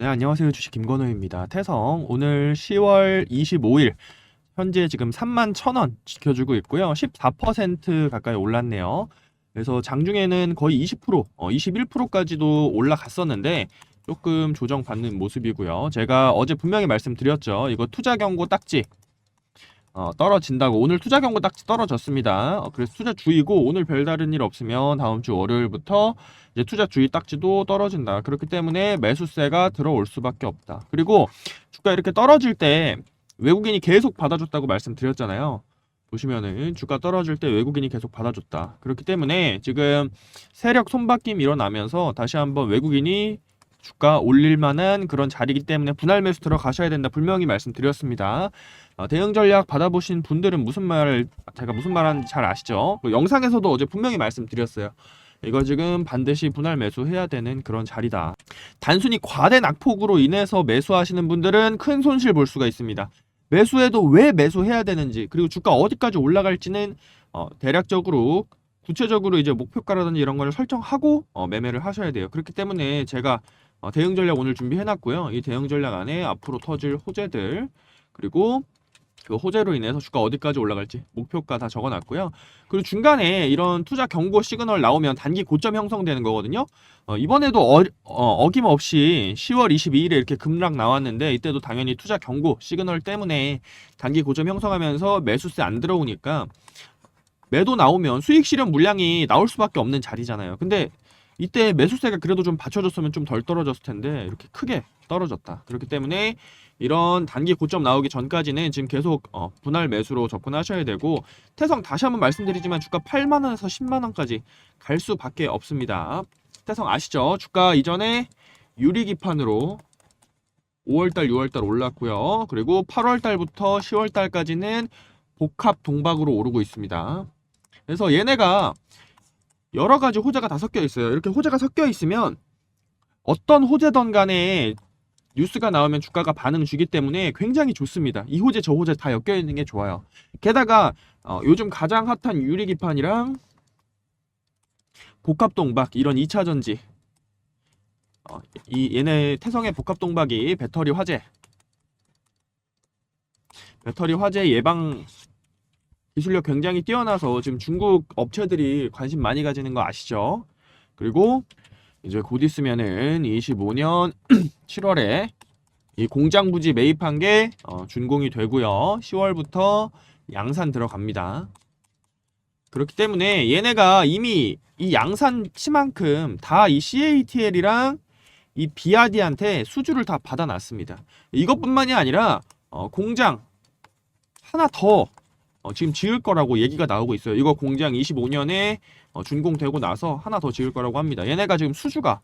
네, 안녕하세요. 주식 김건우입니다. 태성 오늘 10월 25일 현재 지금 3만 1,000원 지켜주고 있고요. 14% 가까이 올랐네요. 그래서 장중에는 거의 20%, 어, 21%까지도 올라갔었는데 조금 조정받는 모습이고요. 제가 어제 분명히 말씀드렸죠. 이거 투자 경고 딱지 어, 떨어진다고 오늘 투자 경고 딱지 떨어졌습니다. 어, 그래서 투자 주의고 오늘 별다른 일 없으면 다음 주 월요일부터 이제 투자 주의 딱지도 떨어진다. 그렇기 때문에 매수세가 들어올 수밖에 없다. 그리고 주가 이렇게 떨어질 때 외국인이 계속 받아줬다고 말씀드렸잖아요. 보시면은 주가 떨어질 때 외국인이 계속 받아줬다. 그렇기 때문에 지금 세력 손바뀜 일어나면서 다시 한번 외국인이 주가 올릴 만한 그런 자리이기 때문에 분할 매수 들어가셔야 된다. 분명히 말씀드렸습니다. 어, 대응 전략 받아보신 분들은 무슨 말 제가 무슨 말하는지 잘 아시죠? 그 영상에서도 어제 분명히 말씀드렸어요. 이거 지금 반드시 분할 매수해야 되는 그런 자리다. 단순히 과된 악폭으로 인해서 매수하시는 분들은 큰 손실 볼 수가 있습니다. 매수해도 왜 매수해야 되는지 그리고 주가 어디까지 올라갈지는 어, 대략적으로 구체적으로 이제 목표가라든지 이런 걸 설정하고 어, 매매를 하셔야 돼요. 그렇기 때문에 제가 어, 대응 전략 오늘 준비해놨고요. 이 대응 전략 안에 앞으로 터질 호재들 그리고 그 호재로 인해서 주가 어디까지 올라갈지 목표가 다 적어놨고요. 그리고 중간에 이런 투자 경고 시그널 나오면 단기 고점 형성되는 거거든요. 어, 이번에도 어, 어, 김없이 10월 22일에 이렇게 급락 나왔는데 이때도 당연히 투자 경고 시그널 때문에 단기 고점 형성하면서 매수세 안 들어오니까 매도 나오면 수익 실현 물량이 나올 수밖에 없는 자리잖아요. 근데 이때 매수세가 그래도 좀 받쳐줬으면 좀 덜 떨어졌을 텐데 이렇게 크게 떨어졌다. 그렇기 때문에 이런 단기 고점 나오기 전까지는 지금 계속 어, 분할 매수로 접근하셔야 되고 태성 다시 한번 말씀드리지만 주가 8만 원에서 10만 원까지 갈 수밖에 없습니다. 태성 아시죠? 주가 이전에 유리 기판으로 5월달, 6월달 올랐고요. 그리고 8월달부터 10월달까지는 복합 동박으로 오르고 있습니다. 그래서 얘네가 여러 가지 호재가 다 섞여 있어요. 이렇게 호재가 섞여 있으면 어떤 호재든 간에 뉴스가 나오면 주가가 반응 주기 때문에 굉장히 좋습니다. 이 호재 저 호재 다 엮여 있는 게 좋아요. 게다가 어, 요즘 가장 핫한 유리기판이랑 복합동박 이런 2차 전지 어, 이 얘네 태성의 복합동박이 배터리 화재 배터리 화재 예방 기술력 굉장히 뛰어나서 지금 중국 업체들이 관심 많이 가지는 거 아시죠? 그리고 이제 곧 있으면은 25년 7월에 이 공장 부지 매입한 게 어, 준공이 되고요. 10월부터 양산 들어갑니다. 그렇기 때문에 얘네가 이미 이 양산 치만큼 다 이 CATL이랑 이 비아디한테 수주를 다 받아놨습니다. 이것뿐만이 아니라 어, 공장 하나 더 어, 지금 지을 거라고 얘기가 나오고 있어요. 이거 공장 25년에 어, 준공되고 나서 하나 더 지을 거라고 합니다. 얘네가 지금 수주가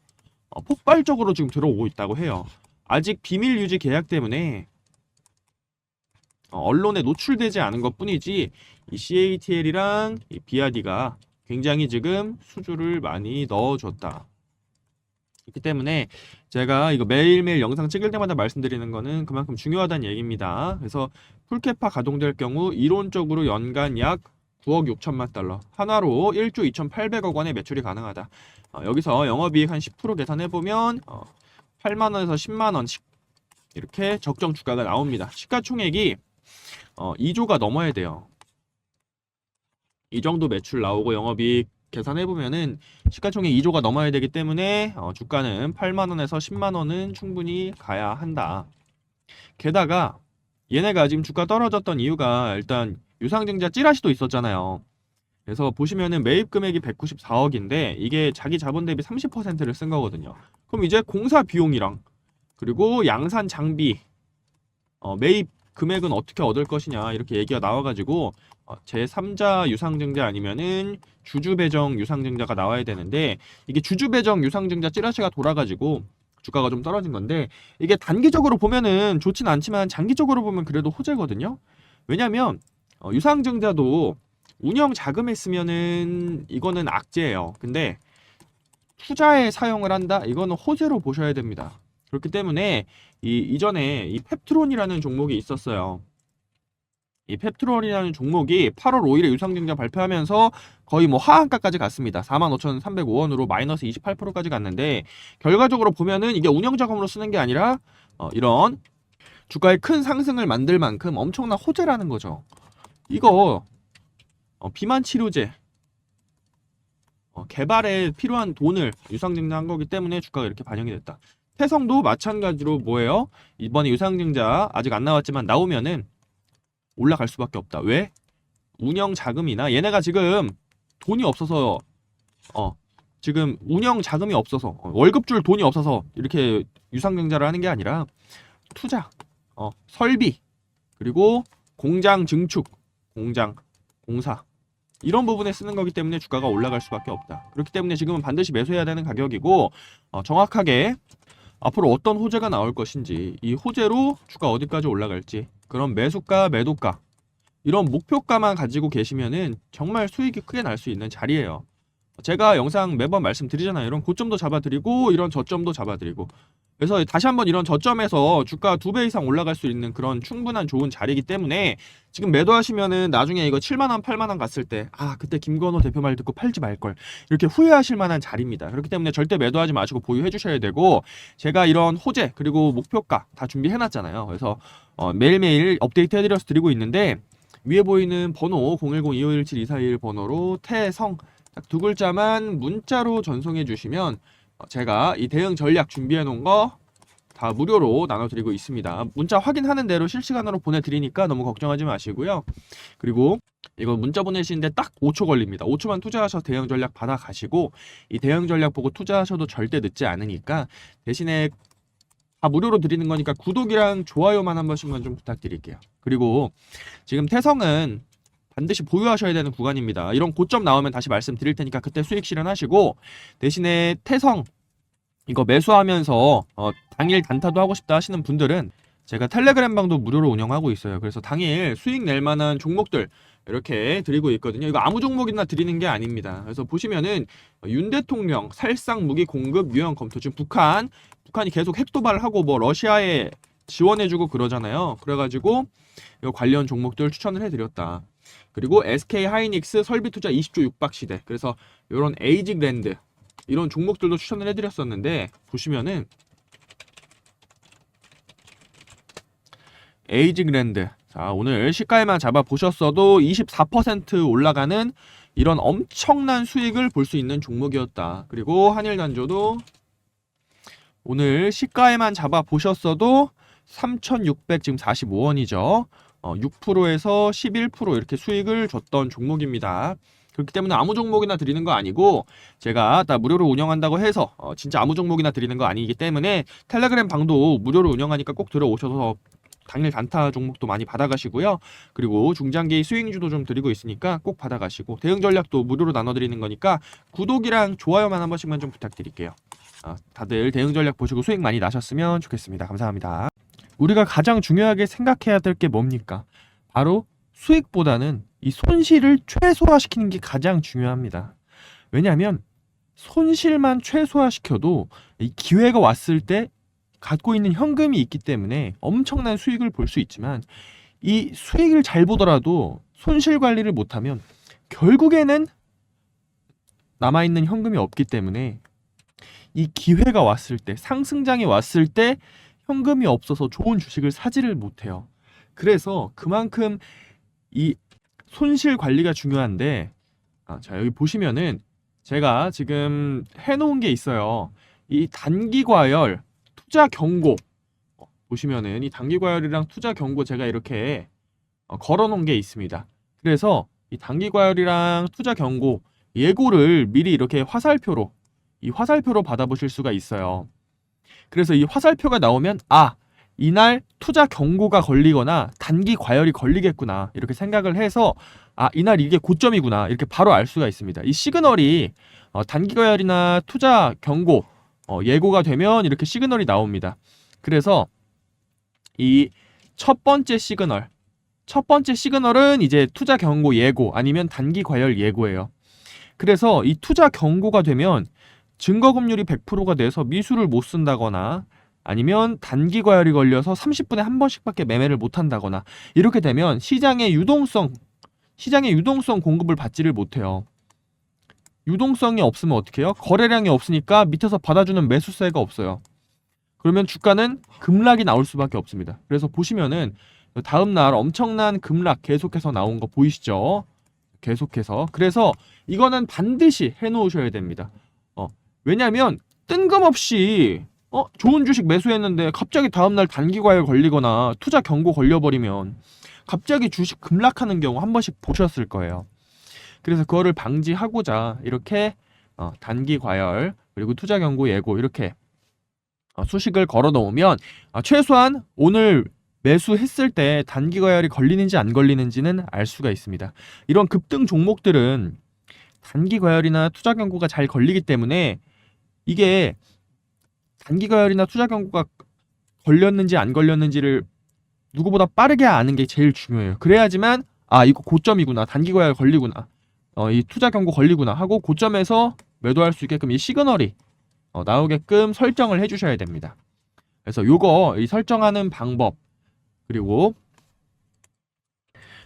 어, 폭발적으로 지금 들어오고 있다고 해요. 아직 비밀 유지 계약 때문에 어, 언론에 노출되지 않은 것 뿐이지 이 CATL이랑 이 비아디가 굉장히 지금 수주를 많이 넣어줬다. 그렇기 때문에 제가 이거 매일매일 영상 찍을 때마다 말씀드리는 거는 그만큼 중요하다는 얘기입니다. 그래서 풀캐파 가동될 경우 이론적으로 연간 약 9억 6천만 달러 한화로 1조 2,800억 원의 매출이 가능하다. 어, 여기서 영업이익 한 10% 계산해 보면 어, 8만 원에서 10만 원씩 이렇게 적정 주가가 나옵니다. 시가총액이 어, 2조가 넘어야 돼요. 이 정도 매출 나오고 영업이익 계산해 보면은 시가총액 2조가 넘어야 되기 때문에 어, 주가는 8만 원에서 10만 원은 충분히 가야 한다. 게다가 얘네가 지금 주가 떨어졌던 이유가 일단 유상증자 찌라시도 있었잖아요. 그래서 보시면은 매입 금액이 194억인데 이게 자기 자본 대비 30%를 쓴 거거든요. 그럼 이제 공사 비용이랑 그리고 양산 장비 어, 매입 금액은 어떻게 얻을 것이냐 이렇게 얘기가 나와가지고 어, 제3자 유상증자 아니면은 주주배정 유상증자가 나와야 되는데 이게 주주배정 유상증자 찌라시가 돌아가지고 주가가 좀 떨어진 건데 이게 단기적으로 보면은 좋진 않지만 장기적으로 보면 그래도 호재거든요. 왜냐면 어, 유상증자도 운영 자금했으면은 이거는 악재예요. 근데 투자에 사용을 한다? 이거는 호재로 보셔야 됩니다. 그렇기 때문에 이 이전에 이 펩트론이라는 종목이 있었어요. 이 페트롤이라는 종목이 8월 5일에 유상증자 발표하면서 거의 뭐 하한가까지 갔습니다. 45,305원으로 마이너스 28%까지 갔는데 결과적으로 보면은 이게 운영 자금으로 쓰는 게 아니라 어, 이런 주가의 큰 상승을 만들 만큼 엄청난 호재라는 거죠. 이거 어, 비만 치료제 어, 개발에 필요한 돈을 유상증자한 거기 때문에 주가가 이렇게 반영이 됐다. 태성도 마찬가지로 뭐예요? 이번에 유상증자 아직 안 나왔지만 나오면은 올라갈 수밖에 없다. 왜? 운영 자금이나 얘네가 지금 돈이 없어서 어 지금 운영 자금이 없어서 어, 월급 줄 돈이 없어서 이렇게 유상증자를 하는 게 아니라 투자, 어 설비 그리고 공장 증축, 공장, 공사 이런 부분에 쓰는 거기 때문에 주가가 올라갈 수밖에 없다. 그렇기 때문에 지금은 반드시 매수해야 되는 가격이고 어, 정확하게 앞으로 어떤 호재가 나올 것인지 이 호재로 주가 어디까지 올라갈지 그런 매수가 매도가 이런 목표가만 가지고 계시면은 정말 수익이 크게 날 수 있는 자리예요. 제가 영상 매번 말씀드리잖아요. 이런 고점도 잡아드리고 이런 저점도 잡아드리고 그래서 다시 한번 이런 저점에서 주가 두 배 이상 올라갈 수 있는 그런 충분한 좋은 자리이기 때문에 지금 매도하시면은 나중에 이거 7만 원, 8만 원 갔을 때 아 그때 김건호 대표 말 듣고 팔지 말 걸 이렇게 후회하실 만한 자리입니다. 그렇기 때문에 절대 매도하지 마시고 보유해 주셔야 되고 제가 이런 호재 그리고 목표가 다 준비해 놨잖아요. 그래서 어, 매일매일 업데이트 해 드려서 드리고 있는데 위에 보이는 번호 010-2517-241 번호로 태성 딱두 글자만 문자로 전송해 주시면 어, 제가 이 대응 전략 준비해 놓은 거 다 무료로 나눠드리고 있습니다. 문자 확인하는 대로 실시간으로 보내드리니까 너무 걱정하지 마시고요. 그리고 이거 문자 보내시는데 딱 5초 걸립니다. 5초만 투자하셔서 대응 전략 받아가시고 이 대응 전략 보고 투자하셔도 절대 늦지 않으니까 대신에 다 무료로 드리는 거니까 구독이랑 좋아요만 한 번씩만 좀 부탁드릴게요. 그리고 지금 태성은 반드시 보유하셔야 되는 구간입니다. 이런 고점 나오면 다시 말씀드릴 테니까 그때 수익 실현하시고 대신에 태성 이거 매수하면서 어, 당일 단타도 하고 싶다 하시는 분들은 제가 텔레그램 방도 무료로 운영하고 있어요. 그래서 당일 수익 낼 만한 종목들 이렇게 드리고 있거든요. 이거 아무 종목이나 드리는 게 아닙니다. 그래서 보시면은 윤 대통령 살상 무기 공급 유형 검토 지금 북한 북한이 계속 핵 도발하고 뭐 러시아에 지원해주고 그러잖아요. 그래가지고 이 관련 종목들 추천을 해드렸다. 그리고 SK 하이닉스 설비 투자 20조 육박 시대. 그래서 이런 에이직 랜드 이런 종목들도 추천을 해드렸었는데 보시면은 에이직 랜드 자 오늘 시가에만 잡아 보셨어도 24% 올라가는 이런 엄청난 수익을 볼 수 있는 종목이었다. 그리고 한일 단조도 오늘 시가에만 잡아 보셨어도 3,600 지금 45원이죠. 어, 6%에서 11% 이렇게 수익을 줬던 종목입니다. 그렇기 때문에 아무 종목이나 드리는 거 아니고 제가 다 무료로 운영한다고 해서 어, 진짜 아무 종목이나 드리는 거 아니기 때문에 텔레그램 방도 무료로 운영하니까 꼭 들어오셔서 당일 단타 종목도 많이 받아가시고요. 그리고 중장기 스윙주도 좀 드리고 있으니까 꼭 받아가시고 대응 전략도 무료로 나눠드리는 거니까 구독이랑 좋아요만 한 번씩만 좀 부탁드릴게요. 어, 다들 대응 전략 보시고 수익 많이 나셨으면 좋겠습니다. 감사합니다. 우리가 가장 중요하게 생각해야 될 게 뭡니까? 바로 수익보다는 이 손실을 최소화시키는 게 가장 중요합니다. 왜냐하면 손실만 최소화시켜도 이 기회가 왔을 때 갖고 있는 현금이 있기 때문에 엄청난 수익을 볼 수 있지만 이 수익을 잘 보더라도 손실 관리를 못하면 결국에는 남아있는 현금이 없기 때문에 이 기회가 왔을 때 상승장이 왔을 때 현금이 없어서 좋은 주식을 사지를 못해요. 그래서 그만큼 이 손실 관리가 중요한데 아, 자 여기 보시면은 제가 지금 해놓은 게 있어요. 이 단기 과열 투자 경고 어, 보시면은 이 단기 과열이랑 투자 경고 제가 이렇게 어, 걸어놓은 게 있습니다. 그래서 이 단기 과열이랑 투자 경고 예고를 미리 이렇게 화살표로 이 화살표로 받아보실 수가 있어요. 그래서 이 화살표가 나오면 아 이날 투자 경고가 걸리거나 단기 과열이 걸리겠구나 이렇게 생각을 해서 아 이날 이게 고점이구나 이렇게 바로 알 수가 있습니다. 이 시그널이 어, 단기 과열이나 투자 경고 어, 예고가 되면 이렇게 시그널이 나옵니다. 그래서 이 첫 번째 시그널 첫 번째 시그널은 이제 투자 경고 예고 아니면 단기 과열 예고예요. 그래서 이 투자 경고가 되면 증거금률이 100%가 돼서 미수를 못 쓴다거나 아니면 단기 과열이 걸려서 30분에 한 번씩밖에 매매를 못 한다거나 이렇게 되면 시장의 유동성 시장의 유동성 공급을 받지를 못해요. 유동성이 없으면 어떻게 해요? 거래량이 없으니까 밑에서 받아주는 매수세가 없어요. 그러면 주가는 급락이 나올 수밖에 없습니다. 그래서 보시면은 다음 날 엄청난 급락 계속해서 나온 거 보이시죠? 계속해서. 그래서 이거는 반드시 해 놓으셔야 됩니다. 어. 왜냐면 뜬금없이 어, 좋은 주식 매수했는데 갑자기 다음 날 단기 과열 걸리거나 투자 경고 걸려 버리면 갑자기 주식 급락하는 경우 한 번씩 보셨을 거예요. 그래서 그거를 방지하고자 이렇게 어, 단기 과열 그리고 투자 경고 예고 이렇게 어, 수식을 걸어 놓으면 아, 최소한 오늘 매수했을 때 단기 과열이 걸리는지 안 걸리는지는 알 수가 있습니다. 이런 급등 종목들은 단기 과열이나 투자 경고가 잘 걸리기 때문에 이게 단기 과열이나 투자 경고가 걸렸는지 안 걸렸는지를 누구보다 빠르게 아는 게 제일 중요해요. 그래야지만 아 이거 고점이구나 단기 과열 걸리구나 어, 이 투자 경고 걸리구나 하고 고점에서 매도할 수 있게끔 이 시그널이 어, 나오게끔 설정을 해주셔야 됩니다. 그래서 요거 이 설정하는 방법 그리고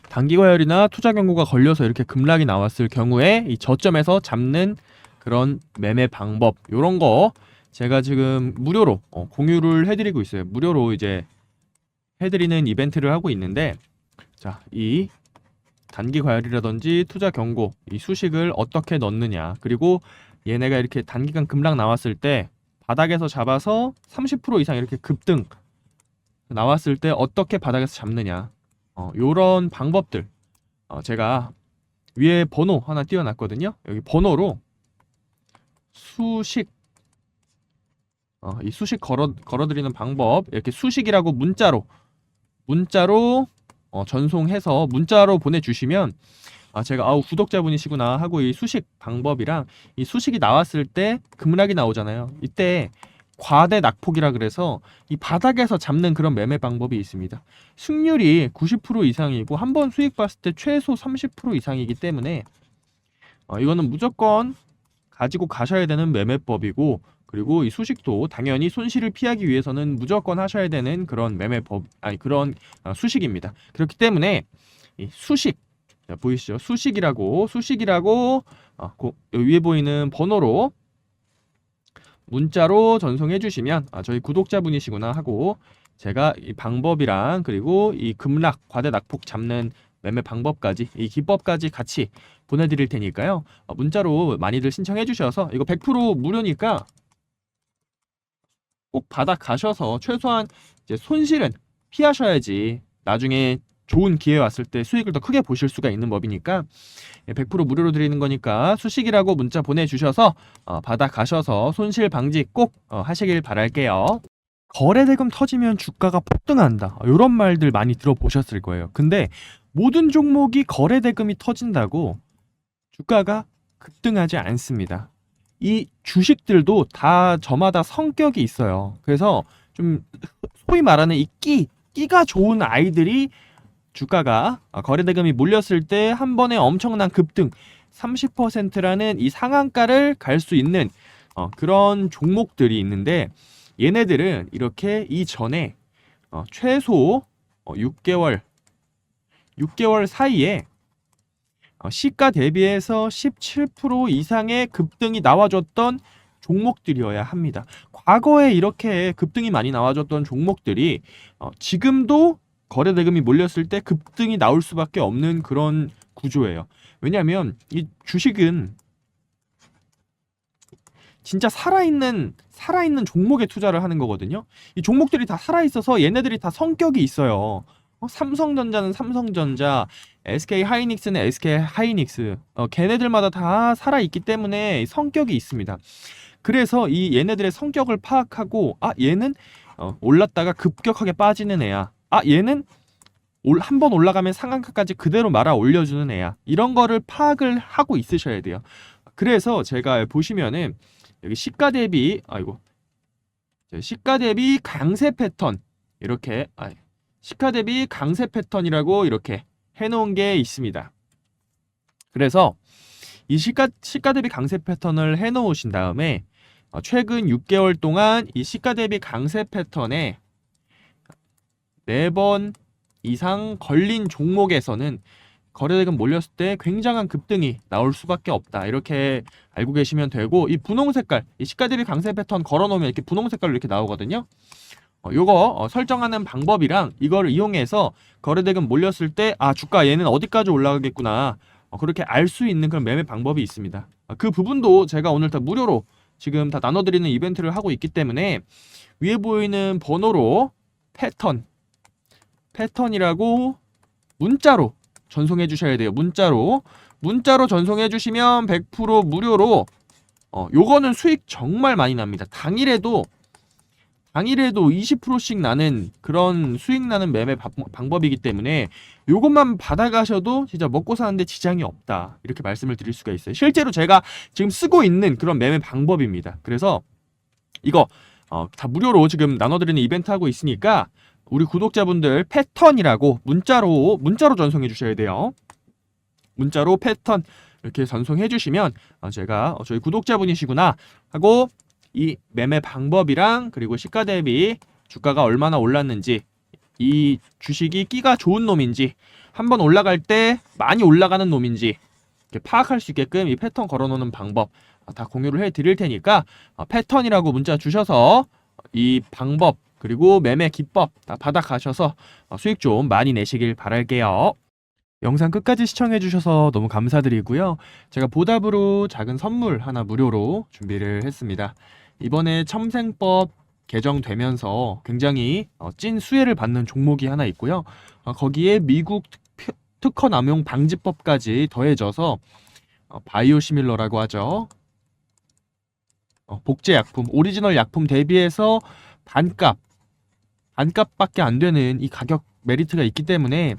단기 과열이나 투자 경고가 걸려서 이렇게 급락이 나왔을 경우에 이 저점에서 잡는 그런 매매 방법 요런 거 제가 지금 무료로 어, 공유를 해드리고 있어요. 무료로 이제 해드리는 이벤트를 하고 있는데 자 이 단기 과열이라든지 투자 경고 이 수식을 어떻게 넣느냐 그리고 얘네가 이렇게 단기간 급락 나왔을 때 바닥에서 잡아서 30% 이상 이렇게 급등 나왔을 때 어떻게 바닥에서 잡느냐 어, 요런 방법들 어, 제가 위에 번호 하나 띄워놨거든요 여기 번호로 수식 어, 이 수식 걸어 걸어드리는 방법 이렇게 수식이라고 문자로 문자로 어, 전송해서 문자로 보내주시면 아 제가 아우 구독자분이시구나 하고 이 수식 방법이랑 이 수식이 나왔을 때 급락이 나오잖아요. 이때 과대 낙폭이라 그래서 이 바닥에서 잡는 그런 매매 방법이 있습니다. 승률이 90% 이상이고 한 번 수익 봤을 때 최소 30% 이상이기 때문에 어, 이거는 무조건 가지고 가셔야 되는 매매법이고 그리고 이 수식도 당연히 손실을 피하기 위해서는 무조건 하셔야 되는 그런 매매법 아니 그런 어, 수식입니다. 그렇기 때문에 이 수식 자, 보이시죠? 수식이라고 수식이라고 어, 고, 위에 보이는 번호로 문자로 전송해 주시면 아, 저희 구독자분이시구나 하고 제가 이 방법이랑 그리고 이 급락 과대 낙폭 잡는 매매 방법까지 이 기법까지 같이 보내드릴 테니까요. 어, 문자로 많이들 신청해 주셔서 이거 100% 무료니까 꼭 받아 가셔서 최소한 이제 손실은 피하셔야지 나중에 좋은 기회 왔을 때 수익을 더 크게 보실 수가 있는 법이니까 100% 무료로 드리는 거니까 수식이라고 문자 보내주셔서 어, 받아 가셔서 손실 방지 꼭 어, 하시길 바랄게요. 거래대금 터지면 주가가 폭등한다. 이런 말들 많이 들어보셨을 거예요. 근데 모든 종목이 거래 대금이 터진다고 주가가 급등하지 않습니다. 이 주식들도 다 저마다 성격이 있어요. 그래서 좀 소위 말하는 이 끼, 끼가 좋은 아이들이 주가가 어, 거래 대금이 몰렸을 때 한 번에 엄청난 급등 30%라는 이 상한가를 갈 수 있는 어, 그런 종목들이 있는데 얘네들은 이렇게 이전에 어, 최소 어, 6개월 6개월 사이에 어, 시가 대비해서 17% 이상의 급등이 나와줬던 종목들이어야 합니다. 과거에 이렇게 급등이 많이 나와줬던 종목들이 어, 지금도 거래 대금이 몰렸을 때 급등이 나올 수밖에 없는 그런 구조예요. 왜냐하면 이 주식은 진짜 살아있는 살아있는 종목에 투자를 하는 거거든요. 이 종목들이 다 살아있어서 얘네들이 다 성격이 있어요. 어, 삼성전자는 삼성전자, SK 하이닉스는 SK 하이닉스, 어, 걔네들마다 다 살아있기 때문에 성격이 있습니다. 그래서 이 얘네들의 성격을 파악하고 아 얘는 어, 올랐다가 급격하게 빠지는 애야. 아 얘는 한 번 올라가면 상한가까지 그대로 말아 올려주는 애야. 이런 거를 파악을 하고 있으셔야 돼요. 그래서 제가 보시면은 여기 시가 대비 아이고 시가 대비 강세 패턴 이렇게 아, 시가 대비 강세 패턴이라고 이렇게 해놓은 게 있습니다. 그래서 이 시가 시가 대비 강세 패턴을 해놓으신 다음에 어, 최근 6개월 동안 이 시가 대비 강세 패턴에 4번 이상 걸린 종목에서는 거래대금 몰렸을 때 굉장한 급등이 나올 수밖에 없다. 이렇게 알고 계시면 되고 이 분홍 색깔, 이 시가 대비 강세 패턴 걸어 놓으면 이렇게 분홍 색깔로 이렇게 나오거든요. 어, 요거 어, 설정하는 방법이랑 이거를 이용해서 거래대금 몰렸을 때 아 주가 얘는 어디까지 올라가겠구나 어, 그렇게 알 수 있는 그런 매매 방법이 있습니다. 아, 그 부분도 제가 오늘 다 무료로 지금 다 나눠드리는 이벤트를 하고 있기 때문에 위에 보이는 번호로 패턴 패턴이라고 문자로 전송해 주셔야 돼요. 문자로 문자로 전송해 주시면 100% 무료로 어 요거는 수익 정말 많이 납니다. 당일에도 당일에도 20%씩 나는 그런 수익 나는 매매 바- 방법이기 때문에 요것만 받아가셔도 진짜 먹고 사는데 지장이 없다. 이렇게 말씀을 드릴 수가 있어요. 실제로 제가 지금 쓰고 있는 그런 매매 방법입니다. 그래서 이거 어, 다 무료로 지금 나눠드리는 이벤트 하고 있으니까 우리 구독자분들 패턴이라고 문자로 문자로 전송해 주셔야 돼요. 문자로 패턴 이렇게 전송해 주시면 어, 제가 어, 저희 구독자분이시구나 하고 이 매매 방법이랑 그리고 시가 대비 주가가 얼마나 올랐는지 이 주식이 끼가 좋은 놈인지 한번 올라갈 때 많이 올라가는 놈인지 파악할 수 있게끔 이 패턴 걸어놓는 방법 어, 다 공유를 해 드릴 테니까 어, 패턴이라고 문자 주셔서 이 방법 그리고 매매 기법 다 받아 가셔서 어, 수익 좀 많이 내시길 바랄게요. 영상 끝까지 시청해 주셔서 너무 감사드리고요. 제가 보답으로 작은 선물 하나 무료로 준비를 했습니다. 이번에 첨생법 개정되면서 굉장히 어, 찐 수혜를 받는 종목이 하나 있고요. 어, 거기에 미국 특- 특허 남용 방지법까지 더해져서 어, 바이오 시밀러라고 하죠. 어, 복제 약품, 오리지널 약품 대비해서 반값, 반값밖에 안 되는 이 가격 메리트가 있기 때문에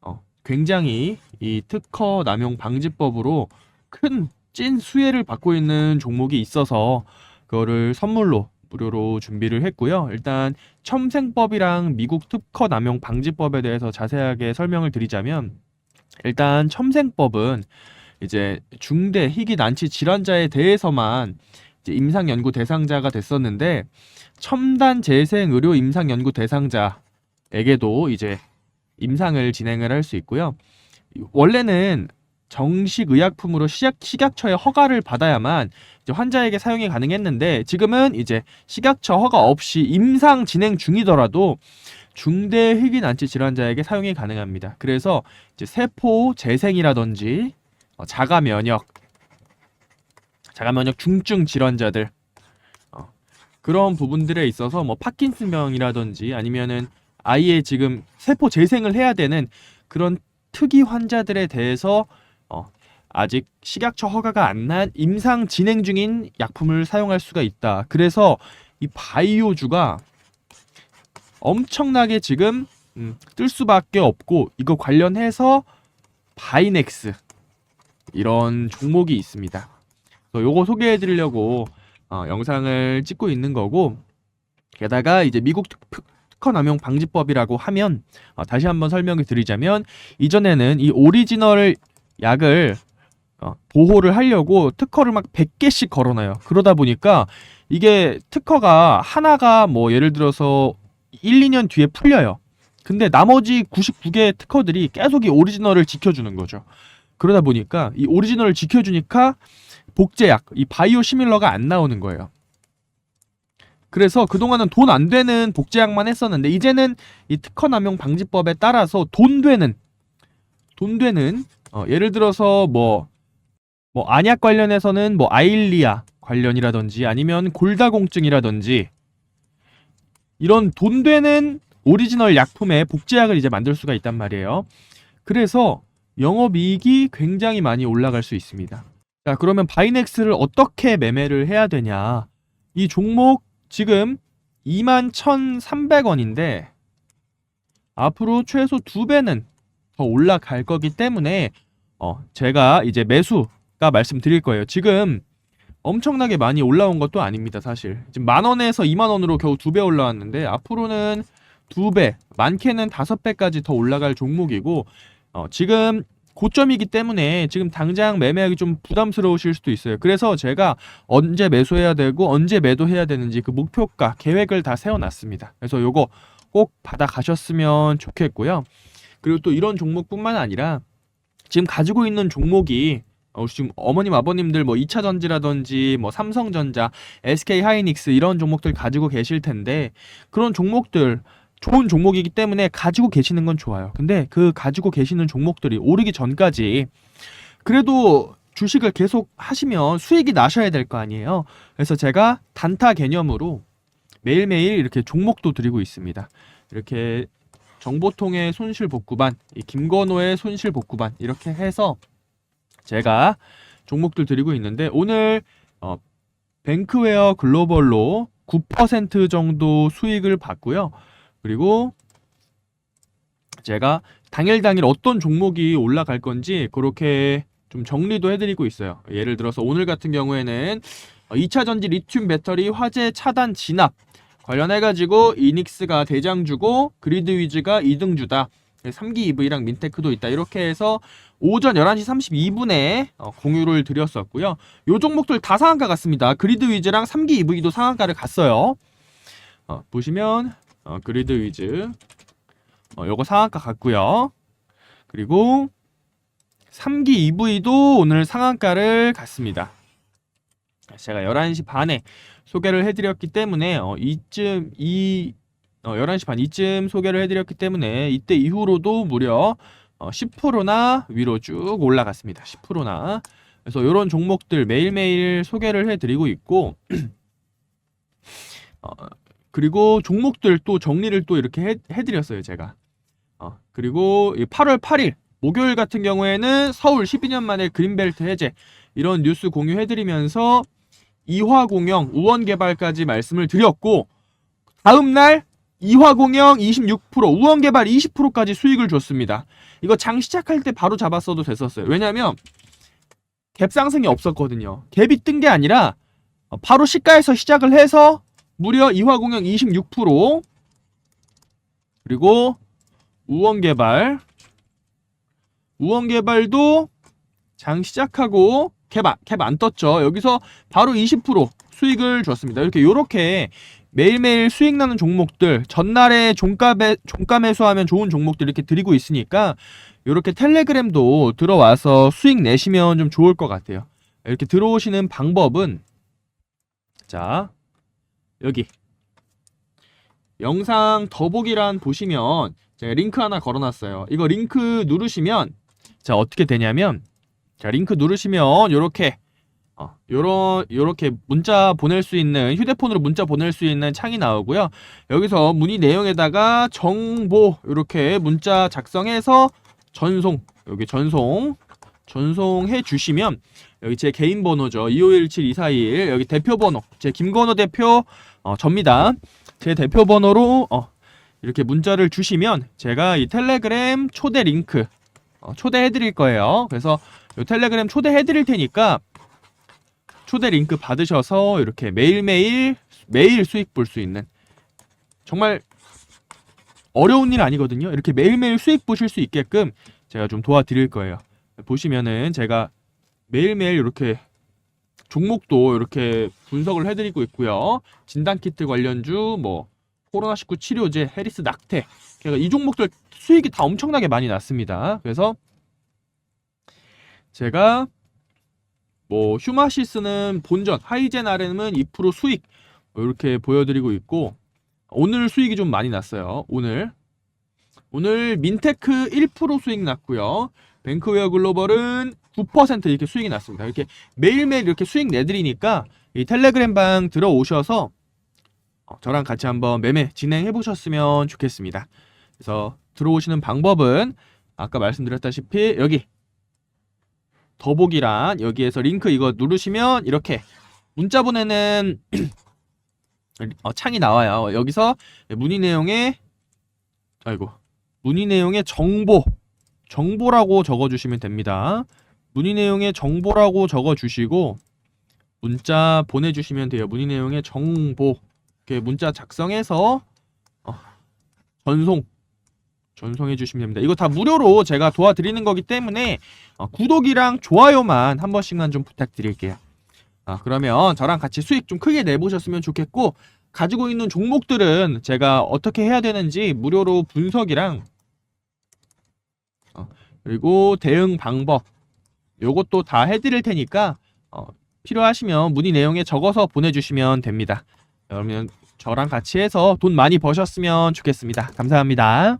어, 굉장히 이 특허 남용 방지법으로 큰 찐 수혜를 받고 있는 종목이 있어서 그거를 선물로 무료로 준비를 했고요. 일단 첨생법이랑 미국 특허 남용 방지법에 대해서 자세하게 설명을 드리자면 일단 첨생법은 이제 중대 희귀 난치 질환자에 대해서만 이제 임상 연구 대상자가 됐었는데 첨단 재생 의료 임상 연구 대상자에게도 이제 임상을 진행을 할 수 있고요. 원래는 정식 의약품으로 식약처의 허가를 받아야만 환자에게 사용이 가능했는데 지금은 이제 식약처 허가 없이 임상 진행 중이더라도 중대 희귀 난치 질환자에게 사용이 가능합니다. 그래서 이제 세포 재생이라든지 어, 자가 면역, 자가 면역 중증 질환자들 어, 그런 부분들에 있어서 뭐 파킨슨병이라든지 아니면은 아예 지금 세포 재생을 해야 되는 그런 특이 환자들에 대해서 어, 아직 식약처 허가가 안 난 임상 진행 중인 약품을 사용할 수가 있다. 그래서 이 바이오주가 엄청나게 지금 음, 뜰 수밖에 없고 이거 관련해서 바이넥스 이런 종목이 있습니다. 요거 소개해 드리려고 어, 영상을 찍고 있는 거고 게다가 이제 미국 특, 특허 남용 방지법이라고 하면 어, 다시 한번 설명을 드리자면 이전에는 이 오리지널 약을 어, 보호를 하려고 특허를 막 100개씩 걸어놔요. 그러다 보니까 이게 특허가 하나가 뭐 예를 들어서 1, 2년 뒤에 풀려요. 근데 나머지 99개의 특허들이 계속 이 오리지널을 지켜주는 거죠. 그러다 보니까 이 오리지널을 지켜주니까 복제약, 이 바이오 시밀러가 안 나오는 거예요. 그래서 그동안은 돈 안 되는 복제약만 했었는데 이제는 이 특허 남용 방지법에 따라서 돈 되는 돈 되는 어, 예를 들어서 뭐, 뭐, 안약 관련해서는 뭐, 아일리아 관련이라든지 아니면 골다공증이라든지 이런 돈 되는 오리지널 약품의 복제약을 이제 만들 수가 있단 말이에요. 그래서 영업이익이 굉장히 많이 올라갈 수 있습니다. 자, 그러면 바이넥스를 어떻게 매매를 해야 되냐. 이 종목 지금 21,300원인데 앞으로 최소 두 배는 더 올라갈 거기 때문에 어 제가 이제 매수 가 말씀드릴 거예요. 지금 엄청나게 많이 올라온 것도 아닙니다, 사실. 지금 만 원에서 2만 원으로 겨우 두 배 올라왔는데 앞으로는 두 배, 많게는 다섯 배까지 더 올라갈 종목이고 어 지금 고점이기 때문에 지금 당장 매매하기 좀 부담스러우실 수도 있어요. 그래서 제가 언제 매수해야 되고 언제 매도해야 되는지 그 목표가 계획을 다 세워놨습니다. 그래서 요거 꼭 받아 가셨으면 좋겠고요. 그리고 또 이런 종목뿐만 아니라 지금 가지고 있는 종목이 어, 지금 어머님 아버님들 뭐 2차 전지라든지 뭐 삼성전자, SK 하이닉스 이런 종목들 가지고 계실 텐데 그런 종목들 좋은 종목이기 때문에 가지고 계시는 건 좋아요. 근데 그 가지고 계시는 종목들이 오르기 전까지 그래도 주식을 계속 하시면 수익이 나셔야 될 거 아니에요. 그래서 제가 단타 개념으로 매일매일 이렇게 종목도 드리고 있습니다. 이렇게 정보통의 손실 복구반, 이 김건호의 손실 복구반 이렇게 해서 제가 종목들 드리고 있는데 오늘 어, 뱅크웨어 글로벌로 9% 정도 수익을 봤고요. 그리고 제가 당일 당일 어떤 종목이 올라갈 건지 그렇게 좀 정리도 해드리고 있어요. 예를 들어서 오늘 같은 경우에는 2차 전지 리튬 배터리 화재 차단 진압 관련해가지고 이닉스가 대장주고 그리드 위즈가 2등주다. 3기 EV랑 민테크도 있다. 이렇게 해서 오전 11시 32분에 어, 공유를 드렸었고요. 요 종목들 다 상한가 갔습니다. 그리드 위즈랑 3기 EV도 상한가를 갔어요. 어, 보시면 어, 그리드 위즈 어, 요거 상한가 갔고요. 그리고 3기 EV도 오늘 상한가를 갔습니다. 제가 11시 반에 소개를 해드렸기 때문에 어, 이쯤 이 어, 11시 반 이쯤 소개를 해드렸기 때문에 이때 이후로도 무려 어, 10%나 위로 쭉 올라갔습니다. 10%나 그래서 이런 종목들 매일매일 소개를 해드리고 있고 어, 그리고 종목들 또 정리를 또 이렇게 해, 해드렸어요 제가 어, 그리고 이 8월 8일 목요일 같은 경우에는 서울 12년 만에 그린벨트 해제 이런 뉴스 공유해드리면서 이화공영 우원개발까지 말씀을 드렸고 다음날 이화공영 26% 우원개발 20%까지 수익을 줬습니다. 이거 장 시작할 때 바로 잡았어도 됐었어요. 왜냐면 갭 상승이 없었거든요. 갭이 뜬 게 아니라 어, 바로 시가에서 시작을 해서 무려 이화공영 26% 그리고 우원개발 우원개발도 장 시작하고 캡 안 떴죠. 여기서 바로 20% 수익을 줬습니다. 이렇게 요렇게 매일매일 수익 나는 종목들 전날에 종가 매, 종가 매수하면 좋은 종목들 이렇게 드리고 있으니까 이렇게 텔레그램도 들어와서 수익 내시면 좀 좋을 것 같아요. 이렇게 들어오시는 방법은 자 여기 영상 더보기란 보시면 제가 링크 하나 걸어놨어요. 이거 링크 누르시면 자 어떻게 되냐면 자 링크 누르시면 요렇게 어, 요런 요렇게 문자 보낼 수 있는 휴대폰으로 문자 보낼 수 있는 창이 나오고요. 여기서 문의 내용에다가 정보 이렇게 문자 작성해서 전송 여기 전송 전송해 주시면 여기 제 개인 번호죠. 2517-241 여기 대표 번호 제 김건호 대표 어, 접니다. 제 대표 번호로 어, 이렇게 문자를 주시면 제가 이 텔레그램 초대 링크 어, 초대해 드릴 거예요. 그래서 요 텔레그램 초대해 드릴 테니까 초대 링크 받으셔서 이렇게 매일매일 매일 수익 볼 수 있는 정말 어려운 일 아니거든요. 이렇게 매일매일 수익 보실 수 있게끔 제가 좀 도와드릴 거예요. 보시면은 제가 매일매일 이렇게 종목도 이렇게 분석을 해드리고 있고요. 진단키트 관련주, 뭐 코로나19 치료제, 해리스 낙태, 제가 이 종목들 수익이 다 엄청나게 많이 났습니다. 그래서 제가 뭐 휴마시스는 본전, 하이젠 RM은 2% 수익 이렇게 보여드리고 있고 오늘 수익이 좀 많이 났어요. 오늘 오늘 민테크 1% 수익 났고요. 뱅크웨어 글로벌은 9% 이렇게 수익이 났습니다. 이렇게 매일매일 이렇게 수익 내드리니까 이 텔레그램 방 들어오셔서 어, 저랑 같이 한번 매매 진행해 보셨으면 좋겠습니다. 그래서 들어오시는 방법은 아까 말씀드렸다시피 여기 더보기란 여기에서 링크 이거 누르시면 이렇게 문자 보내는 어, 창이 나와요. 여기서 문의 내용에 아이고 문의 내용에 정보 정보라고 적어주시면 됩니다. 문의 내용에 정보라고 적어주시고 문자 보내주시면 돼요. 문의 내용에 정보 이렇게 문자 작성해서 어, 전송 전송해 주시면 됩니다. 이거 다 무료로 제가 도와드리는 거기 때문에 어, 구독이랑 좋아요만 한 번씩만 좀 부탁드릴게요. 아, 그러면 저랑 같이 수익 좀 크게 내보셨으면 좋겠고 가지고 있는 종목들은 제가 어떻게 해야 되는지 무료로 분석이랑 어, 그리고 대응 방법 요것도 다 해드릴 테니까 어, 필요하시면 문의 내용에 적어서 보내주시면 됩니다. 그러면 저랑 같이 해서 돈 많이 버셨으면 좋겠습니다. 감사합니다.